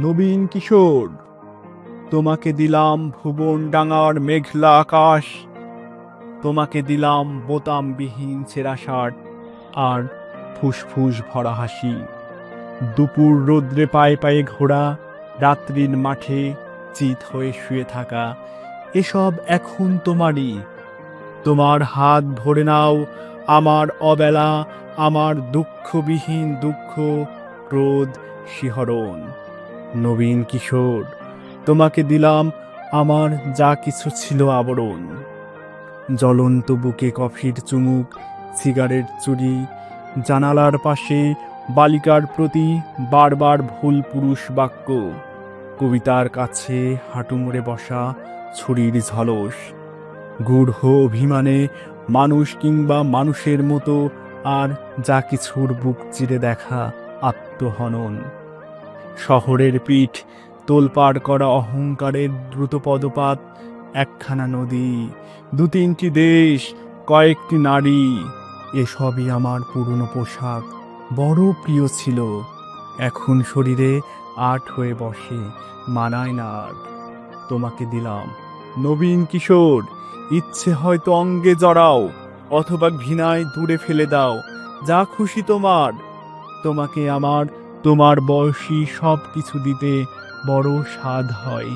নবীন কিশোর, তোমাকে দিলাম ভুবন ডাঙার মেঘলা আকাশ, তোমাকে দিলাম বোতামবিহীন ছেঁড়া শার্ট আর ফুসফুস ভরা হাসি। দুপুর রোদ্রে পায়ে পায়ে ঘোরা, রাত্রির মাঠে চিত হয়ে শুয়ে থাকা, এসব এখন তোমারই। তোমার হাত ভরে নাও আমার অবেলা, আমার দুঃখবিহীন দুঃখ, ক্রোধ, শিহরণ। নবীন কিশোর, তোমাকে দিলাম আমার যা কিছু ছিল আবরণ। জ্বলন্ত বুকে কফির চুমুক, সিগারেট চুরি, জানালার পাশে বালিকার প্রতি বারবার ভুল পুরুষ বাক্য, কবিতার কাছে হাঁটু মুড়ে বসা ছুরির ঝলস। গূঢ় অভিমানে মানুষ কিংবা মানুষের মতো আর যা কিছুর বুক চিরে দেখা আত্মহনন। শহরের পিঠ, তোলপাড় করা অহংকারের দ্রুত পদপাত, একখানা নদী দু তিনটি দেশ, কয়েকটি নারী, এসবই আমার পুরনো পোশাক, বড় প্রিয় ছিল। এখন শরীরে আট হয়ে বসে, মানায় না তোমাকে দিলাম, নবীন কিশোর, ইচ্ছে হয়তো অঙ্গে জড়াও, অথবা ঘৃণায় দূরে ফেলে দাও, যা খুশি তোমার, তোমাকে আমার তোমার বয়সী সব কিছু দিতে বড় স্বাদ হয়।